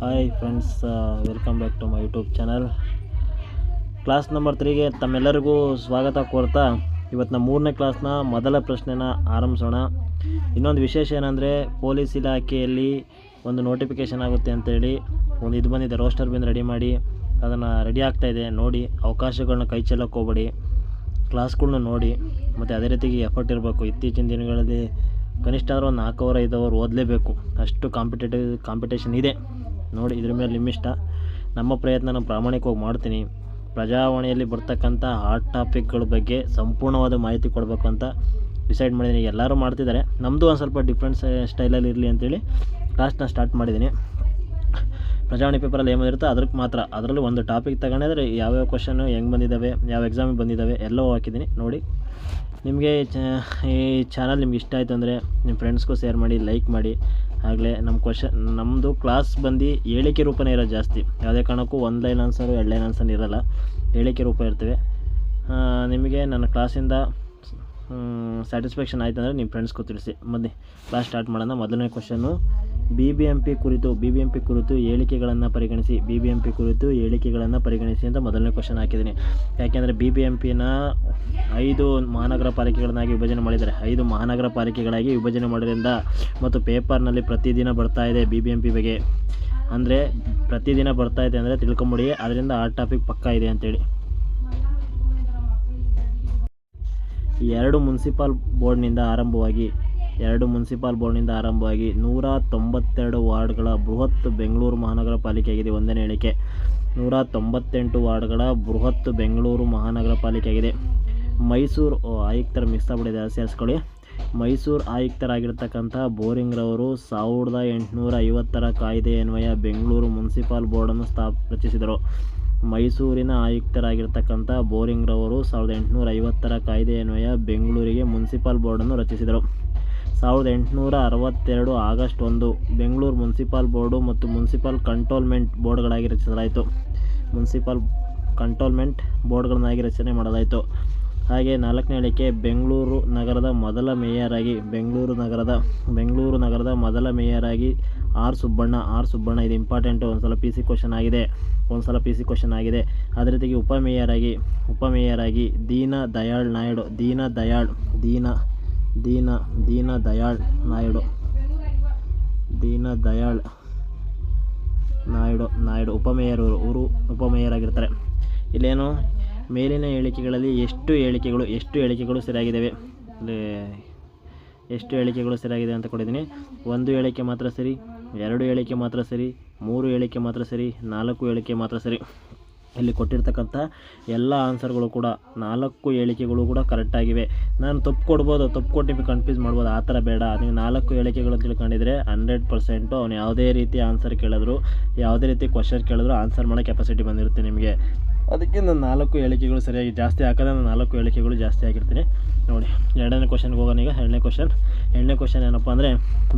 Hi friends welcome back to my YouTube channel class number ತ್ರೀಗೆ ತಮ್ಮೆಲ್ಲರಿಗೂ ಸ್ವಾಗತ ಕೋರ್ತಾ ಇವತ್ತು ನಮ್ಮ ಮೂರನೇ ಕ್ಲಾಸ್ನ ಮೊದಲ ಪ್ರಶ್ನೆನ ಆರಂಭಿಸೋಣ. ಇನ್ನೊಂದು ವಿಶೇಷ ಏನಂದರೆ, ಪೊಲೀಸ್ ಇಲಾಖೆಯಲ್ಲಿ ಒಂದು ನೋಟಿಫಿಕೇಷನ್ ಆಗುತ್ತೆ ಅಂತೇಳಿ ಒಂದು ಇದು ಬಂದಿದೆ ರೋಸ್ಟರ್ ಬಂದು ರೆಡಿ ಮಾಡಿ, ಅದನ್ನು ರೆಡಿ ಆಗ್ತಾಯಿದೆ ನೋಡಿ ಅವಕಾಶಗಳನ್ನ ಕೈ ಚೆಲ್ಲಕ್ಕೆ ಹೋಗ್ಬೇಡಿ ಕ್ಲಾಸ್ಗಳನ್ನ ನೋಡಿ, ಮತ್ತು ಅದೇ ರೀತಿಗೆ ಎಫರ್ಟ್ ಇರಬೇಕು. ಇತ್ತೀಚಿನ ದಿನಗಳಲ್ಲಿ ಕನಿಷ್ಠ ಆದರೂ ಒಂದು ನಾಲ್ಕು ಅವರ್ ಐದು ಅವರ್ ಓದಲೇಬೇಕು. ಅಷ್ಟು ಕಾಂಪಿಟೇಟಿವ್ ಕಾಂಪಿಟೇಷನ್ ಇದೆ. ನೋಡಿ, ಇದ್ರ ಮೇಲೆ ನಿಮ್ಮಿಷ್ಟ ನಮ್ಮ ಪ್ರಯತ್ನ ನಾನು ಪ್ರಾಮಾಣಿಕವಾಗಿ ಮಾಡ್ತೀನಿ. ಪ್ರಜಾವಾಣಿಯಲ್ಲಿ ಬರ್ತಕ್ಕಂಥ ಹಾಟ್ ಟಾಪಿಕ್ಗಳ ಬಗ್ಗೆ ಸಂಪೂರ್ಣವಾದ ಮಾಹಿತಿ ಕೊಡಬೇಕು ಅಂತ ಡಿಸೈಡ್ ಮಾಡಿದ್ದೀನಿ ಎಲ್ಲರೂ ಮಾಡ್ತಿದ್ದಾರೆ. ನಮ್ಮದು ಒಂದು ಸ್ವಲ್ಪ ಡಿಫ್ರೆಂಟ್ ಸ್ಟೈಲಲ್ಲಿ ಇರಲಿ ಅಂತೇಳಿ ಕ್ಲಾಸ್ನ ಸ್ಟಾರ್ಟ್ ಮಾಡಿದ್ದೀನಿ ಪ್ರಜಾವಾಣಿ ಪೇಪರಲ್ಲಿ ಏನು ಬಂದಿರುತ್ತೋ ಅದಕ್ಕೆ ಮಾತ್ರ. ಅದರಲ್ಲಿ ಒಂದು ಟಾಪಿಕ್ ತಗೊಂಡಿದ್ರೆ ಯಾವ್ಯಾವ ಕ್ವಶನು ಹೆಂಗೆ ಬಂದಿದ್ದಾವೆ ಯಾವ ಎಕ್ಸಾಮಿಗೆ ಬಂದಿದ್ದಾವೆ ಎಲ್ಲವೂ ಹಾಕಿದ್ದೀನಿ ನೋಡಿ, ನಿಮಗೆ ಈ ಚಾನಲ್ ನಿಮ್ಗೆ ಇಷ್ಟ ಆಯಿತು ಅಂದರೆ ನಿಮ್ಮ ಫ್ರೆಂಡ್ಸ್ಗೂ ಶೇರ್ ಮಾಡಿ ಲೈಕ್ ಮಾಡಿ. ಆಗಲೇ ನಮ್ಮ ಕ್ವಶನ್ ನಮ್ಮದು ಕ್ಲಾಸ್ ಬಂದು ಹೇಳಿಕೆ ರೂಪನೇ ಇರೋದು ಜಾಸ್ತಿ. ಯಾವುದೇ ಕಾರಣಕ್ಕೂ ಒಂದು ಲೈನ್ ಆನ್ಸರು ಎರಡು ಲೈನ್ ಆನ್ಸರ್ ಇರೋಲ್ಲ. ಹೇಳಿಕೆ ರೂಪ ಇರ್ತವೆ. ನಿಮಗೆ ನನ್ನ ಕ್ಲಾಸಿಂದ ಸ್ಯಾಟಿಸ್ಫ್ಯಾಕ್ಷನ್ ಆಯ್ತು ಅಂದರೆ ನಿಮ್ಮ ಫ್ರೆಂಡ್ಸ್ಗೂ ತಿಳಿಸಿ. ಬನ್ನಿ ಕ್ಲಾಸ್ ಸ್ಟಾರ್ಟ್ ಮಾಡೋಣ. ಮೊದಲನೇ question B B M P ಕುರಿತು ಬಿ ಬಿ ಎಂ ಪಿ ಕುರಿತು ಹೇಳಿಕೆಗಳನ್ನು ಪರಿಗಣಿಸಿ ಬಿ ಬಿ ಎಂ ಪಿ ಕುರಿತು ಹೇಳಿಕೆಗಳನ್ನು ಪರಿಗಣಿಸಿ ಅಂತ ಮೊದಲನೇ ಕ್ವಶನ್ ಹಾಕಿದ್ದೀನಿ. ಯಾಕೆಂದರೆ ಬಿ ಬಿ ಎಂ ಪಿನ ಐದು ಮಹಾನಗರ ಪಾಲಿಕೆಗಳನ್ನಾಗಿ ವಿಭಜನೆ ಮಾಡಿದ್ದಾರೆ. ಐದು ಮಹಾನಗರ ಪಾಲಿಕೆಗಳಾಗಿ ವಿಭಜನೆ ಮಾಡೋದ್ರಿಂದ ಮತ್ತು ಪೇಪರ್ನಲ್ಲಿ ಪ್ರತಿದಿನ ಬರ್ತಾ ಇದೆ ಬಿ ಬಿ ಎಂ ಪಿ ಬಗ್ಗೆ. ಅಂದರೆ ಪ್ರತಿದಿನ ಬರ್ತಾ ಇದೆ ಅಂದರೆ ತಿಳ್ಕೊಂಬಿಡಿ ಅದರಿಂದ ಆ ಟಾಪಿಕ್ ಪಕ್ಕಾ ಇದೆ ಅಂತೇಳಿ. ಎರಡು ಮುನ್ಸಿಪಾಲ್ ಬೋರ್ಡ್ನಿಂದ ಆರಂಭವಾಗಿ ಎರಡು ಮುನ್ಸಿಪಾಲ್ ಬೋರ್ಡ್ನಿಂದ ಆರಂಭವಾಗಿ ನೂರ ತೊಂಬತ್ತೆರಡು ವಾರ್ಡ್ಗಳ ಬೃಹತ್ ಬೆಂಗಳೂರು ಮಹಾನಗರ ಪಾಲಿಕೆಯಾಗಿದೆ ಒಂದನೇ ಹೇಳಿಕೆ ನೂರ ತೊಂಬತ್ತೆಂಟು ವಾರ್ಡ್ಗಳ ಬೃಹತ್ ಬೆಂಗಳೂರು ಮಹಾನಗರ ಪಾಲಿಕೆಯಾಗಿದೆ. ಮೈಸೂರು ಆಯುಕ್ತರ ಮಿಕ್ಸ್ ಸೇರಿಸ್ಕೊಳ್ಳಿ ಮೈಸೂರು ಆಯುಕ್ತರಾಗಿರ್ತಕ್ಕಂಥ ಬೋರಿಂಗ್ರವರು ಸಾವಿರದ ಎಂಟುನೂರ ಐವತ್ತರ ಕಾಯ್ದೆ ಅನ್ವಯ ಬೆಂಗಳೂರು ಮುನ್ಸಿಪಾಲ್ ಬೋರ್ಡನ್ನು ಸ್ಥಾಪ ರಚಿಸಿದರು ಮೈಸೂರಿನ ಆಯುಕ್ತರಾಗಿರ್ತಕ್ಕಂಥ ಬೋರಿಂಗ್ರವರು ಸಾವಿರದ ಎಂಟುನೂರ ಐವತ್ತರ ಕಾಯ್ದೆ ಅನ್ವಯ ಬೆಂಗಳೂರಿಗೆ ಮುನ್ಸಿಪಾಲ್ ಬೋರ್ಡನ್ನು ರಚಿಸಿದರು. ಸಾವಿರದ ಎಂಟುನೂರ ಅರವತ್ತೆರಡು ಆಗಸ್ಟ್ ಒಂದು ಬೆಂಗಳೂರು ಮುನ್ಸಿಪಾಲ್ ಬೋರ್ಡು ಮತ್ತು ಮುನ್ಸಿಪಲ್ ಕಂಟೋಲ್ಮೆಂಟ್ ಬೋರ್ಡ್ಗಳಾಗಿ ರಚಿಸಲಾಯಿತು. ಮುನ್ಸಿಪಲ್ ಕಂಟೋಲ್ಮೆಂಟ್ ಬೋರ್ಡ್ಗಳನ್ನಾಗಿ ರಚನೆ ಮಾಡಲಾಯಿತು. ಹಾಗೆ ನಾಲ್ಕನೇ ಹೇಳಿಕೆ ಬೆಂಗಳೂರು ನಗರದ ಮೊದಲ ಮೇಯರ್ ಆಗಿ ಬೆಂಗಳೂರು ನಗರದ ಬೆಂಗಳೂರು ನಗರದ ಮೊದಲ ಮೇಯರ್ ಆಗಿ ಆರ್ ಸುಬ್ಬಣ್ಣ ಆರ್ ಸುಬ್ಬಣ್ಣ ಇದು ಇಂಪಾರ್ಟೆಂಟು. ಒಂದು ಸಲ ಪಿ ಸಿ ಕ್ವಶನ್ ಆಗಿದೆ ಒಂದು ಸಲ ಪಿ ಸಿ ಕ್ವಶನ್ ಆಗಿದೆ. ಅದೇ ರೀತಿಗೆ ಉಪಮೇಯರ್ ಆಗಿ ದೀನ ದಯಾಳ್ ನಾಯ್ಡು, ದೀನ ದಯಾಳ್, ದೀನ ದೀನ ದೀನ ದಯಾಳ್ ನಾಯ್ಡು. ದೀನ ದಯಾಳ್ ನಾಯ್ಡು ನಾಯ್ಡು ಉಪಮೇಯರ್ ಇವರು ಉಪಮೇಯರ್ ಆಗಿರ್ತಾರೆ ಇಲ್ಲೇನು, ಮೇಲಿನ ಹೇಳಿಕೆಗಳಲ್ಲಿ ಎಷ್ಟು ಹೇಳಿಕೆಗಳು ಎಷ್ಟು ಹೇಳಿಕೆಗಳು ಸರಿಯಾಗಿದ್ದಾವೆ? ಇಲ್ಲಿ ಎಷ್ಟು ಹೇಳಿಕೆಗಳು ಸರಿಯಾಗಿದೆ ಅಂತ ಕೊಟ್ಟಿದ್ದೀನಿ. ಒಂದು ಹೇಳಿಕೆ ಮಾತ್ರ ಸರಿ, ಎರಡು ಹೇಳಿಕೆ ಮಾತ್ರ ಸರಿ, ಮೂರು ಹೇಳಿಕೆ ಮಾತ್ರ ಸರಿ, ನಾಲ್ಕು ಹೇಳಿಕೆ ಮಾತ್ರ ಸರಿ. ಇಲ್ಲಿ ಕೊಟ್ಟಿರ್ತಕ್ಕಂಥ ಎಲ್ಲ ಆನ್ಸರ್ಗಳು ಕೂಡ ನಾಲ್ಕು ಹೇಳಿಕೆಗಳು ಕೂಡ ಕರೆಕ್ಟಾಗಿವೆ ನಾನು ತಪ್ಪು ಕೊಡ್ಬೋದು, ತಪ್ಪು ಕೊಟ್ಟು ನಿಮಗೆ ಕನ್ಫ್ಯೂಸ್ ಮಾಡ್ಬೋದು, ಆ ಥರ ಬೇಡ. ನೀವು ನಾಲ್ಕು ಹೇಳಿಕೆಗಳು ತಿಳ್ಕೊಂಡಿದ್ರೆ ಹಂಡ್ರೆಡ್ ಪರ್ಸೆಂಟು ಅವ್ನು ಯಾವುದೇ ರೀತಿ ಆನ್ಸರ್ ಕೇಳಿದ್ರು, ಯಾವುದೇ ರೀತಿ ಕ್ವಶನ್ ಕೇಳಿದ್ರು ಆನ್ಸರ್ ಮಾಡೋ ಕೆಪಾಸಿಟಿ ಬಂದಿರುತ್ತೆ ನಿಮಗೆ. ಅದಕ್ಕೆ ನಾನು ನಾಲ್ಕು ಹೇಳಿಕೆಗಳು ಸರಿಯಾಗಿ ಜಾಸ್ತಿ ಹಾಕಿದ್ರೆ ನಾನು ನಾಲ್ಕು ಹೇಳಿಕೆಗಳು ಜಾಸ್ತಿ ಆಗಿರ್ತೀನಿ ನೋಡಿ, ಎರಡನೇ ಕ್ವಶನ್ಗೆ ಹೋಗೋಣ ಈಗ. ಎರಡನೇ ಕ್ವಶನ್ ಎರಡನೇ ಕ್ವಶನ್ ಏನಪ್ಪ ಅಂದರೆ,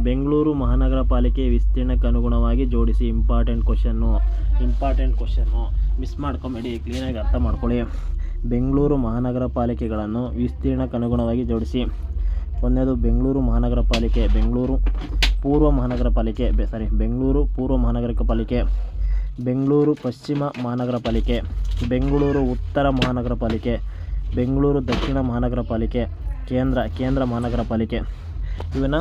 ಬೆಂಗಳೂರು ಮಹಾನಗರ ಪಾಲಿಕೆ ವಿಸ್ತೀರ್ಣಕ್ಕೆ ಅನುಗುಣವಾಗಿ ಜೋಡಿಸಿ important question important question miss ಮಾಡ್ಕೊಂಬೇಡಿ ಕ್ಲೀನಾಗಿ ಅರ್ಥ ಮಾಡ್ಕೊಳ್ಳಿ. ಬೆಂಗಳೂರು ಮಹಾನಗರ ಪಾಲಿಕೆಗಳನ್ನು ವಿಸ್ತೀರ್ಣಕ್ಕೆ ಅನುಗುಣವಾಗಿ ಜೋಡಿಸಿ. ಒಂದನೇದು, ಬೆಂಗಳೂರು ಮಹಾನಗರ ಪಾಲಿಕೆ, ಬೆಂಗಳೂರು ಪೂರ್ವ ಮಹಾನಗರ ಪಾಲಿಕೆ, ಬೆ ಸಾರಿ ಬೆಂಗಳೂರು ಪೂರ್ವ ಮಹಾನಗರ ಪಾಲಿಕೆ, ಬೆಂಗಳೂರು ಪಶ್ಚಿಮ ಮಹಾನಗರ ಪಾಲಿಕೆ, ಬೆಂಗಳೂರು ಉತ್ತರ ಮಹಾನಗರ ಪಾಲಿಕೆ, ಬೆಂಗಳೂರು ದಕ್ಷಿಣ ಮಹಾನಗರ ಪಾಲಿಕೆ, ಕೇಂದ್ರ ಕೇಂದ್ರ ಮಹಾನಗರ ಪಾಲಿಕೆ. ಇವನ್ನ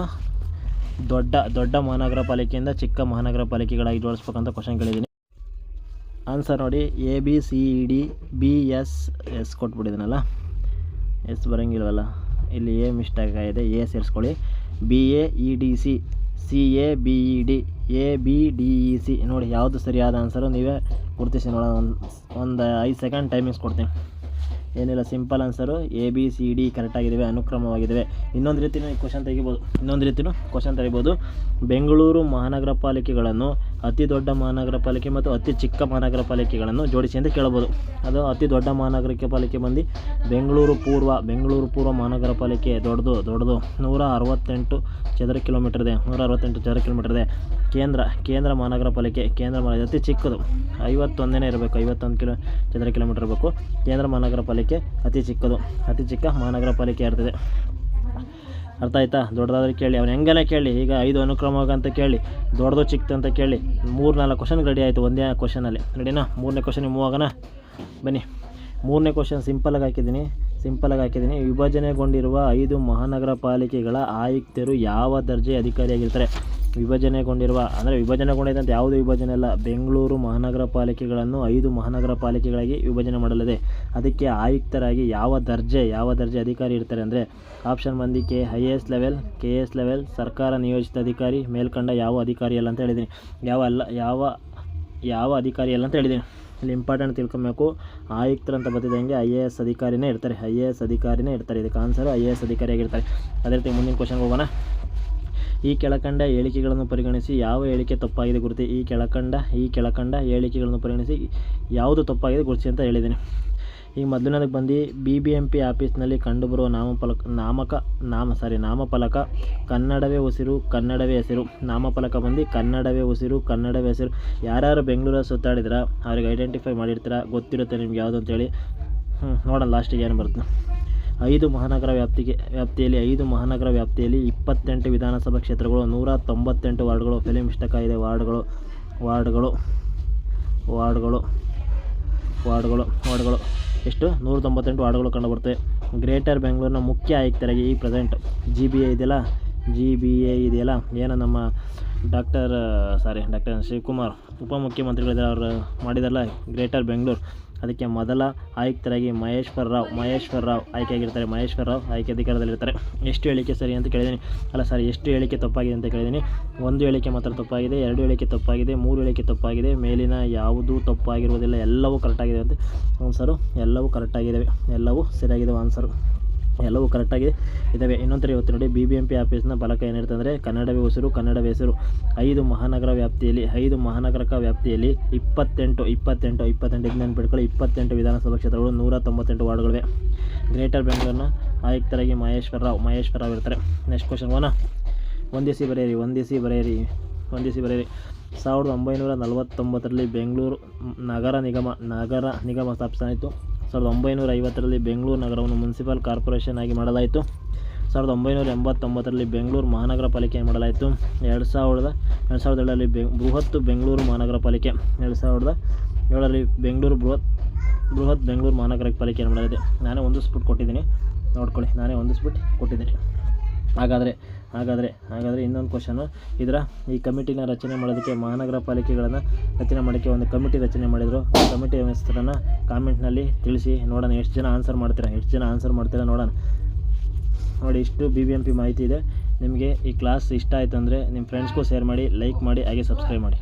ದೊಡ್ಡ ದೊಡ್ಡ ಮಹಾನಗರ ಪಾಲಿಕೆಯಿಂದ ಚಿಕ್ಕ ಮಹಾನಗರ ಪಾಲಿಕೆಗಳಾಗಿ ಜೋಡಿಸ್ಬೇಕಂತ ಕ್ವಶನ್ ಕೇಳಿದ್ದೀನಿ. ಆನ್ಸರ್ ನೋಡಿ A B C E D B S S ಕೊಟ್ಬಿಟ್ಟಿದ್ದೀನಲ್ಲ S ಬರೋಂಗಿಲ್ವಲ್ಲ? ಇಲ್ಲಿ ಎ ಮಿಸ್ಟೇಕ್ ಆಗಿದೆ A ಸೇರಿಸ್ಕೊಳ್ಳಿ. B A E D C C A B E D A B D E C ನೋಡಿ, ಯಾವುದು ಸರಿಯಾದ ಆನ್ಸರು ನೀವೇ ಗುರುತಿಸಿ ನೋಡೋಣ. ಒಂದು ಒಂದು, ಐದು ಸೆಕೆಂಡ್ ಟೈಮಿಂಗ್ಸ್ ಕೊಡ್ತೀನಿ. ಏನಿಲ್ಲ simple answer A B C D ಕರೆಕ್ಟಾಗಿದ್ದಾವೆ ಅನುಕ್ರಮವಾಗಿದ್ದಾವೆ ಇನ್ನೊಂದು ರೀತಿಯೂ ಕ್ವಶನ್ ತೆಗಿಬೋದು, ಇನ್ನೊಂದು ರೀತಿಯೂ ಕ್ವಶನ್ ತೆಗಿಬೋದು. ಬೆಂಗಳೂರು ಮಹಾನಗರ ಪಾಲಿಕೆಗಳನ್ನು ಅತಿ ದೊಡ್ಡ ಮಹಾನಗರ ಪಾಲಿಕೆ ಮತ್ತು ಅತಿ ಚಿಕ್ಕ ಮಹಾನಗರ ಪಾಲಿಕೆಗಳನ್ನು ಜೋಡಿಸಿ ಅಂತ ಕೇಳ್ಬೋದು ಅದು ಅತಿ ದೊಡ್ಡ ಮಹಾನಗರ ಪಾಲಿಕೆ ಬಂದು ಬೆಂಗಳೂರು ಪೂರ್ವ ಬೆಂಗಳೂರು ಪೂರ್ವ ಮಹಾನಗರ ಪಾಲಿಕೆ ದೊಡ್ಡದು ದೊಡ್ಡದು. ನೂರ ಅರವತ್ತೆಂಟು ಚದರ ಕಿಲೋಮೀಟರ್ ಇದೆ, ನೂರ ಅರವತ್ತೆಂಟು ಚದರ ಕಿಲೋಮೀಟರ್ ಇದೆ. ಕೇಂದ್ರ ಕೇಂದ್ರ ಮಹಾನಗರ ಪಾಲಿಕೆ, ಕೇಂದ್ರ ಮಹಾನಗರ, ಅತಿ ಚಿಕ್ಕದು. ಐವತ್ತೊಂದನೇ ಇರಬೇಕು, ಐವತ್ತೊಂದು ಕಿಲೋ, ಚದರ ಕಿಲೋಮೀಟರ್ ಇರಬೇಕು. ಕೇಂದ್ರ ಮಹಾನಗರ ಪಾಲಿಕೆ ಅತಿ ಚಿಕ್ಕದು, ಅತಿ ಚಿಕ್ಕ ಮಹಾನಗರ ಪಾಲಿಕೆ ಇರ್ತದೆ. ಅರ್ಥ ಆಯ್ತಾ? ದೊಡ್ಡದಾದ್ರೆ ಕೇಳಿ, ಅವ್ನು ಹೆಂಗೆಲ್ಲ ಕೇಳಿ? ಈಗ ಐದು ಅನುಕ್ರಮವಾಗಿ ಅಂತ ಕೇಳಿ, ದೊಡ್ಡದು ಚಿಕ್ಕದು ಅಂತ ಕೇಳಿ, ಮೂರು ನಾಲ್ಕು ಕ್ವಶನ್ಗೆ ರೆಡಿ ಆಯಿತು ಒಂದೇ ಕ್ವಶನಲ್ಲಿ ರೆಡಿನಾ ಮೂರನೇ ಕ್ವಶನಿಗೆ ಮೂವ್ ಆಗೋಣ ಬನ್ನಿ. ಮೂರನೇ ಕ್ವಶನ್ ಸಿಂಪಲಾಗಿ ಹಾಕಿದ್ದೀನಿ. ಸಿಂಪಲಾಗಿ ಹಾಕಿದ್ದೀನಿ. ವಿಭಜನೆಗೊಂಡಿರುವ ಐದು ಮಹಾನಗರ ಪಾಲಿಕೆಗಳ ಆಯುಕ್ತರು ಯಾವ ದರ್ಜೆ ಅಧಿಕಾರಿಯಾಗಿರ್ತಾರೆ? ವಿಭಜನೆಗೊಂಡಿರುವ, ಅಂದರೆ ವಿಭಜನೆಗೊಂಡಿದ್ದಂಥ ಯಾವುದೇ ವಿಭಜನೆ ಅಲ್ಲ, ಬೆಂಗಳೂರು ಮಹಾನಗರ ಪಾಲಿಕೆಗಳನ್ನು ಐದು ಮಹಾನಗರ ಪಾಲಿಕೆಗಳಾಗಿ ವಿಭಜನೆ ಮಾಡಲಿದೆ. ಅದಕ್ಕೆ ಆಯುಕ್ತರಾಗಿ ಯಾವ ದರ್ಜೆ ಯಾವ ದರ್ಜೆ ಅಧಿಕಾರಿ ಇರ್ತಾರೆ ಅಂದರೆ ಆಪ್ಷನ್ ಬಂದು K I A S level, K A S level, ಸರ್ಕಾರ ನಿಯೋಜಿತ ಅಧಿಕಾರಿ, ಮೇಲ್ಕಂಡ ಯಾವ ಅಧಿಕಾರಿ ಅಲ್ಲ ಅಂತ ಹೇಳಿದ್ದೀನಿ. ಯಾವ ಅಲ್ಲ, ಯಾವ ಯಾವ ಅಧಿಕಾರಿ ಅಲ್ಲ ಅಂತ ಹೇಳಿದ್ದೀನಿ. ಇಲ್ಲಿ ಇಂಪಾರ್ಟೆಂಟ್ ತಿಳ್ಕೊಬೇಕು. ಆಯುಕ್ತರು ಅಂತ ಬರ್ತಿದ್ದಂಗೆ ಐ ಎ ಎಸ್ ಅಧಿಕಾರಿನೇ ಇರ್ತಾರೆ, ಐ ಎ ಎಸ್ ಅಧಿಕಾರಿನೇ ಇರ್ತಾರೆ. ಇದಕ್ಕೆ ಆನ್ಸರು ಐ ಎ ಎಸ್ ಅಧಿಕಾರಿಯಾಗಿರ್ತಾರೆ. ಅದೇ ರೀತಿ ಮುಂದಿನ ಕ್ವಶನ್ಗೆ ಹೋಗೋಣ. ಈ ಕೆಳಕಂಡ ಹೇಳಿಕೆಗಳನ್ನು ಪರಿಗಣಿಸಿ ಯಾವ ಹೇಳಿಕೆ ತಪ್ಪಾಗಿದೆ ಗುರುತಿ? ಈ ಕೆಳಕಂಡ ಈ ಕೆಳಕಂಡ ಹೇಳಿಕೆಗಳನ್ನು ಪರಿಗಣಿಸಿ ಯಾವುದು ತಪ್ಪಾಗಿದೆ ಗುರುತಿಸಿ ಅಂತ ಹೇಳಿದ್ದೀನಿ. ಈಗ ಮೊದಲನೇದಕ್ಕೆ ಬಂದು ಬಿ ಬಿ ಎಂ ಪಿ ಆಫೀಸ್ನಲ್ಲಿ ಕಂಡುಬರುವ ನಾಮಫಲಕ ನಾಮಕ, ನಾಮ ಸಾರಿ ನಾಮಫಲಕ, ಕನ್ನಡವೇ ಉಸಿರು, ಕನ್ನಡವೇ ಹೆಸರು. ನಾಮಫಲಕ ಬಂದು ಕನ್ನಡವೇ ಉಸಿರು, ಕನ್ನಡವೇ ಹೆಸರು. ಯಾರ್ಯಾರು ಬೆಂಗಳೂರಲ್ಲಿ ಸುತ್ತಾಡಿದ್ರ, ಅವ್ರಿಗೆ ಐಡೆಂಟಿಫೈ ಮಾಡಿರ್ತೀರ, ಗೊತ್ತಿರುತ್ತೆ ನಿಮ್ಗೆ ಯಾವುದು ಅಂತೇಳಿ ಹ್ಞೂ ನೋಡೋಣ ಲಾಸ್ಟಿಗೆ ಏನು ಬರುತ್ತೆ. ಐದು ಮಹಾನಗರ ವ್ಯಾಪ್ತಿಗೆ, ವ್ಯಾಪ್ತಿಯಲ್ಲಿ ಐದು ಮಹಾನಗರ ವ್ಯಾಪ್ತಿಯಲ್ಲಿ ಇಪ್ಪತ್ತೆಂಟು ವಿಧಾನಸಭಾ ಕ್ಷೇತ್ರಗಳು, ನೂರ ತೊಂಬತ್ತೆಂಟು ವಾರ್ಡ್ಗಳು, ಫಿಲಿಂ ಇದೆ ವಾರ್ಡ್ಗಳು ವಾರ್ಡ್ಗಳು ವಾರ್ಡ್ಗಳು ವಾರ್ಡ್ಗಳು ವಾರ್ಡ್ಗಳು. ಎಷ್ಟು? ನೂರ ತೊಂಬತ್ತೆಂಟು ವಾರ್ಡ್ಗಳು ಕಂಡುಬರ್ತವೆ. ಗ್ರೇಟರ್ ಬೆಂಗಳೂರಿನ ಮುಖ್ಯ ಆಯುಕ್ತರಾಗಿ ಈ ಪ್ರೆಸೆಂಟ್ ಜಿ ಬಿ ಎ ಇದೆಯಲ್ಲ? ಜಿ ಬಿ ಎ ಇದೆಯಲ್ಲ? ಏನು ನಮ್ಮ ಡಾಕ್ಟರ್, ಸಾರಿ, ಡಾಕ್ಟರ್ ಶಿವಕುಮಾರ್ ಉಪಮುಖ್ಯಮಂತ್ರಿಗಳಿದ್ದಾರೆ, ಅವರು ಮಾಡಿದಾರಲ್ಲ, ಗ್ರೇಟರ್ ಬೆಂಗಳೂರು. ಅದಕ್ಕೆ ಮೊದಲ ಆಯುಕ್ತರಾಗಿ ಮಹೇಶ್ವರ ರಾವ್ ಮಹೇಶ್ವರ ರಾವ್ ಆಯ್ಕೆಯಾಗಿರ್ತಾರೆ. ಮಹೇಶ್ವರ ರಾವ್ ಆಯ್ಕೆ ಅಧಿಕಾರದಲ್ಲಿರ್ತಾರೆ. ಎಷ್ಟು ಹೇಳಿಕೆ ಸರಿ ಅಂತ ಕೇಳಿದ್ದೀನಿ. ಅಲ್ಲ ಸರ್, ಎಷ್ಟು ಹೇಳಿಕೆ ತಪ್ಪಾಗಿದೆ ಅಂತ ಕೇಳಿದ್ದೀನಿ. ಒಂದು ಹೇಳಿಕೆ ಮಾತ್ರ ತಪ್ಪಾಗಿದೆ, ಎರಡು ಹೇಳಿಕೆ ತಪ್ಪಾಗಿದೆ, ಮೂರು ಹೇಳಿಕೆ ತಪ್ಪಾಗಿದೆ. ಮೇಲಿನ ಯಾವುದೂ ತಪ್ಪಾಗಿರುವುದಿಲ್ಲ. ಎಲ್ಲವೂ ಕರೆಕ್ಟಾಗಿದೆ ಅಂತ ಆನ್ಸರು ಎಲ್ಲವೂ ಕರೆಕ್ಟಾಗಿದ್ದಾವೆ ಎಲ್ಲವೂ ಸರಿಯಾಗಿದ್ದಾವೆ ಆನ್ಸರು ಎಲ್ಲವೂ ಕರೆಕ್ಟಾಗಿ ಇದ್ದಾವೆ ಇನ್ನೊಂದು ಇವತ್ತು ನೋಡಿ ಬಿ ಬಿ ಎಂ ಪಿ ಆಫೀಸ್ನ ಫಲಕ ಏನಿರ್ತಂದರೆ ಕನ್ನಡವೇ ಉಸಿರು, ಕನ್ನಡವೇ ಹೆಸರು. ಐದು ಮಹಾನಗರ ವ್ಯಾಪ್ತಿಯಲ್ಲಿ, ಐದು ಮಹಾನಗರಕ ವ್ಯಾಪ್ತಿಯಲ್ಲಿ ಇಪ್ಪತ್ತೆಂಟು ಇಪ್ಪತ್ತೆಂಟು ಇಪ್ಪತ್ತೆಂಟು ಇದು ಬಿಟ್ಕೊಳ್ಳಿ ಇಪ್ಪತ್ತೆಂಟು ವಿಧಾನಸಭಾ ಕ್ಷೇತ್ರಗಳು ನೂರ ತೊಂಬತ್ತೆಂಟು ವಾರ್ಡ್ಗಳಿವೆ. ಗ್ರೇಟರ್ ಬೆಂಗಳೂರಿನ ಆಯುಕ್ತರಾಗಿ ಮಹೇಶ್ವರ ರಾವ್ ಮಹೇಶ್ವರ ರಾವ್ ಇರ್ತಾರೆ. ನೆಕ್ಸ್ಟ್ ಕ್ವಶನ್ ಓನಾ? ಒಂದಿಸಿ ಬರೆಯಿರಿ ಒಂದಿಸಿ ಬರೆಯಿರಿ ಒಂದಿಸಿ ಬರೆಯಿರಿ. ಸಾವಿರದ ಒಂಬೈನೂರ ನಲವತ್ತೊಂಬತ್ತರಲ್ಲಿ ಬೆಂಗಳೂರು ನಗರ ನಿಗಮ ನಗರ ನಿಗಮ ಸ್ಥಾಪಿಸಲಾಯಿತು. ಸಾವಿರದ ಒಂಬೈನೂರ ಐವತ್ತರಲ್ಲಿ ಬೆಂಗಳೂರು ನಗರವನ್ನು ಮುನ್ಸಿಪಲ್ ಕಾರ್ಪೊರೇಷನ್ ಆಗಿ ಮಾಡಲಾಯಿತು. ಸಾವಿರದ ಒಂಬೈನೂರ ಎಂಬತ್ತೊಂಬತ್ತರಲ್ಲಿ ಬೆಂಗಳೂರು ಮಹಾನಗರ ಪಾಲಿಕೆ ಮಾಡಲಾಯಿತು. ಎರಡು ಸಾವಿರದ ಎರಡು ಸಾವಿರದ ಏಳರಲ್ಲಿ ಬೆ, ಬೃಹತ್ ಬೆಂಗಳೂರು ಮಹಾನಗರ ಪಾಲಿಕೆ. ಎರಡು ಸಾವಿರದ ಏಳರಲ್ಲಿ ಬೆಂಗಳೂರು ಬೃಹತ್ ಬೃಹತ್ ಬೆಂಗಳೂರು ಮಹಾನಗರ ಪಾಲಿಕೆ ಮಾಡಲಾಗಿದೆ. ನಾನೇ ಒಂದು ಸ್ಪೂಟ್ ಕೊಟ್ಟಿದ್ದೀನಿ. ನೋಡ್ಕೊಳ್ಳಿ, ನಾನೇ ಒಂದು ಸ್ಪುಟ್ ಕೊಟ್ಟಿದ್ದೀನಿ. ಹಾಗಾದರೆ ಹಾಗಾದರೆ ಹಾಗಾದರೆ ಇನ್ನೊಂದು ಕ್ವಶನು ಇದರ ಈ ಕಮಿಟಿನ ರಚನೆ ಮಾಡೋದಕ್ಕೆ ಮಹಾನಗರ ಪಾಲಿಕೆಗಳನ್ನು ರಚನೆ ಮಾಡೋಕ್ಕೆ ಒಂದು ಕಮಿಟಿ ರಚನೆ ಮಾಡಿದರು. ಆ ಕಮಿಟಿ ಹೆಸರನ್ನು ಕಾಮೆಂಟ್ನಲ್ಲಿ ತಿಳಿಸಿ ನೋಡೋಣ. ಎಷ್ಟು ಜನ ಆನ್ಸರ್ ಮಾಡ್ತೀರಾ? ಎಷ್ಟು ಜನ ಆನ್ಸರ್ ಮಾಡ್ತೀರಾ ನೋಡೋಣ. ನೋಡಿ, ಇಷ್ಟು ಬಿ ಬಿ ಎಂ ಮಾಹಿತಿ ಇದೆ. ನಿಮಗೆ ಈ ಕ್ಲಾಸ್ ಇಷ್ಟ ಆಯಿತು ಅಂದರೆ ನಿಮ್ಮ ಫ್ರೆಂಡ್ಸ್ಗೂ ಶೇರ್ ಮಾಡಿ ಲೈಕ್ ಮಾಡಿ, ಹಾಗೆ ಸಬ್ಸ್ಕ್ರೈಬ್ ಮಾಡಿ.